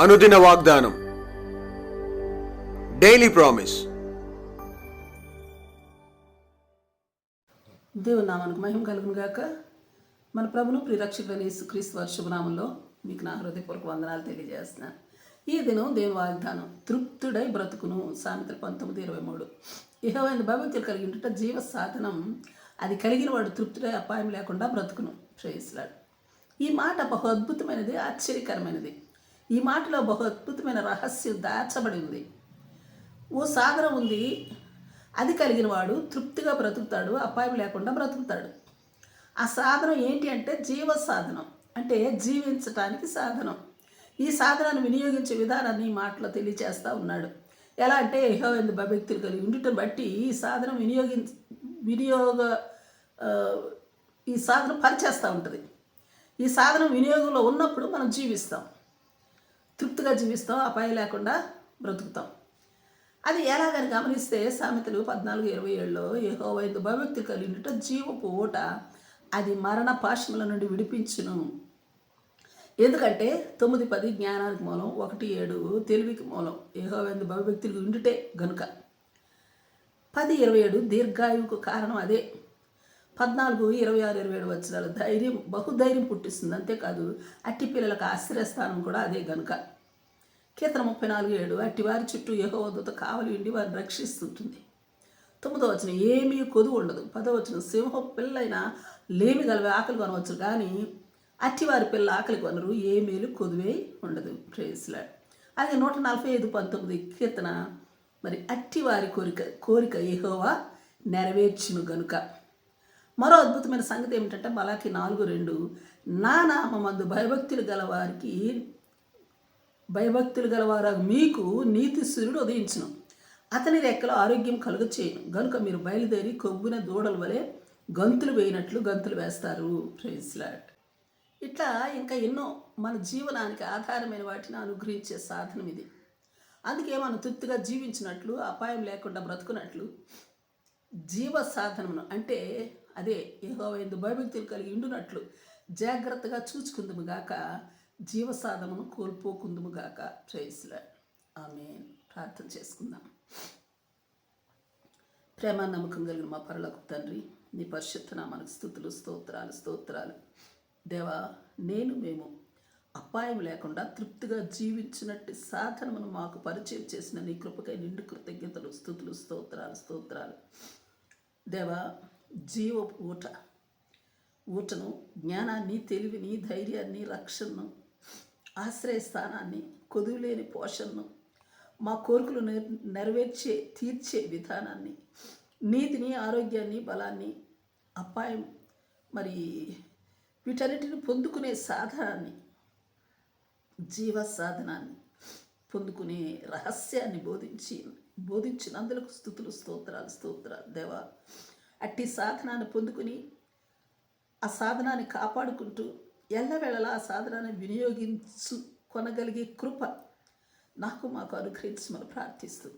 అనుదిన వాగ్దానం. Daily promise దేవుని నామానికి మహిమ కలుగును గాక. మన ప్రభును ప్రిరక్షకుడైన క్రీస్తు వారి శుభనామంలో మీకు నా హృదయపూర్వక వందనాలు తెలియజేస్తున్నాను ఈ దినం దేవుని వాగ్దానం తృప్తుడై బ్రతుకును సామెతలు పంతొమ్మిది ఇరవై మూడు. ఇహమైన భగవతులు కలిగి జీవ సాధనం. అది కలిగిన వాడు తృప్తుడై అపాయం లేకుండా బ్రతుకును. శ్రేయస్లాడు ఈ మాట బహు అద్భుతమైనది ఆశ్చర్యకరమైనది. ఈ మాటలో బహు అద్భుతమైన రహస్యం దాచబడి ఉంది. ఓ సాధనం ఉంది. అది కలిగిన వాడు తృప్తిగా బ్రతుకుతాడు అపాయం లేకుండా బ్రతుకుతాడు. ఆ సాధనం ఏంటి అంటే జీవ సాధనం అంటే జీవించటానికి సాధనం. ఈ సాధనాన్ని వినియోగించే విధానాన్ని ఈ మాటలో తెలియచేస్తూ ఉన్నాడు. ఎలా అంటే యెహోవా భక్తులు కలిగి ఉండటం బట్టి ఈ సాధనం వినియోగించ వినియోగ ఈ సాధనం పనిచేస్తూ ఉంటుంది. ఈ సాధనం వినియోగంలో ఉన్నప్పుడు మనం జీవిస్తాం. తృప్తిగా జీవిస్తాం అపాయం లేకుండా బ్రతుకుతాం. అది ఎలాగని గమనిస్తే సామెతలు పద్నాలుగు ఇరవై ఏడులో యెహోవైదు భయభక్తి కలిగినట జీవపు ఓట అది మరణ పాశముల నుండి విడిపించును. ఎందుకంటే తొమ్మిది పది జ్ఞానానికి మూలం ఒకటి ఏడు తెలివికి మూలం. యెహోవైదు భయభక్తులు ఉండుటే గనుక. పది ఇరవై ఏడు దీర్ఘాయువుకు కారణం అదే. పద్నాలుగు ఇరవై ఆరు ఇరవై ఏడు వచ్చినాలు ధైర్యం బహుధైర్యం పుట్టిస్తుంది. అంతేకాదు అట్టి పిల్లలకు ఆశ్రయస్థానం కూడా అదే గనుక. కీర్తన ముప్పై నాలుగు ఏడు అట్టి వారి చుట్టూ యహోదత కావలి ఉండి వారిని రక్షిస్తుంటుంది. తొమ్మిదో వచ్చిన ఏమీ కొదువు ఉండదు. పదో వచ్చిన సింహ పిల్లైన లేమి గలవి ఆకలి కొనవచ్చు కానీ అట్టివారి పిల్ల ఆకలి కొనరు ఏ మేలు కొదువే ఉండదు. ప్రేస్లాడ్ అలాగే నూట నలభై ఐదు పంతొమ్మిది కీర్తన మరి అట్టివారి కోరిక కోరిక ఏహోవా నెరవేర్చును గనుక. మరో అద్భుతమైన సంగతి ఏమిటంటే మలాకి నాలుగు రెండు నా నామందు భయభక్తులు గల వారికి భయభక్తులు గలవారు మీకు నీతి సూర్యుడు ఉదయించను. అతని రెక్కలో ఆరోగ్యం కలుగ చేయను గనుక మీరు బయలుదేరి కొవ్వున దూడల వలె గంతులు వేయినట్లు గంతులు వేస్తారు. ప్రైజ్లాట్ ఇట్లా ఇంకా ఎన్నో మన జీవనానికి ఆధారమైన వాటిని అనుగ్రహించే సాధనం ఇది. అందుకే మనం తృప్తిగా జీవించినట్లు అపాయం లేకుండా బ్రతుకున్నట్లు జీవ సాధనమును అంటే అదే యహోవైందు భయభక్తులు కలిగి ఉండునట్లు. జాగ్రత్తగా చూచుకుందుము గాక. జీవ సాధనమును కోల్పోకుందుము గాక. ప్రేయస్లా ఆమె ప్రార్థన చేసుకుందాం. ప్రేమ నమ్మకం కలిగిన మా పరలకు తండ్రి నీ పరిశుద్ధ నామానికి స్థుతులు స్తోత్రాలు స్తోత్రాలు. దేవా నేను మేము అపాయం లేకుండా తృప్తిగా జీవించినట్టు సాధనమును మాకు పరిచయం చేసిన నీ కృపకై నిండు కృతజ్ఞతలు స్థుతులు స్తోత్రాలు స్తోత్రాలు. దేవా జీవ ఊట ఊటను జ్ఞానాన్ని తెలివిని ధైర్యాన్ని రక్షణను ఆశ్రయస్థానాన్ని కొదువులేని పోషణను మా కోరికలు నెర్ నెరవేర్చే తీర్చే విధానాన్ని నీతిని ఆరోగ్యాన్ని బలాన్ని అపాయం మరి వీటన్నిటిని పొందుకునే సాధనాన్ని జీవ సాధనాన్ని పొందుకునే రహస్యాన్ని బోధించి బోధించినందులకు స్థుతులు స్తోత్రాలు స్తోత్రాలు. దేవా అట్టి సాధనాన్ని పొందుకుని ఆ సాధనాన్ని కాపాడుకుంటూ ఎల్లవేళలా ఆ సాధనాన్ని వినియోగించు కొనగలిగే కృప నాకు మాకు అనుగ్రహించమని ప్రార్థిస్తూ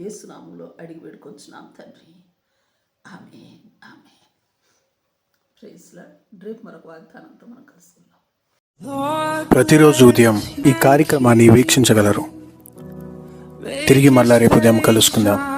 ఏసునామంలో అడిగి వేడుకొంచున్నాం తండ్రి. ఆమె ఆమె ప్రైజ్లా రేపు మరొక వాగ్దానంతో మనం కలుసుకుందాం. ప్రతిరోజు ఉదయం ఈ కార్యక్రమాన్ని వీక్షించగలరు. తిరిగి మళ్ళా రేపు ఉదయం కలుసుకుందాం.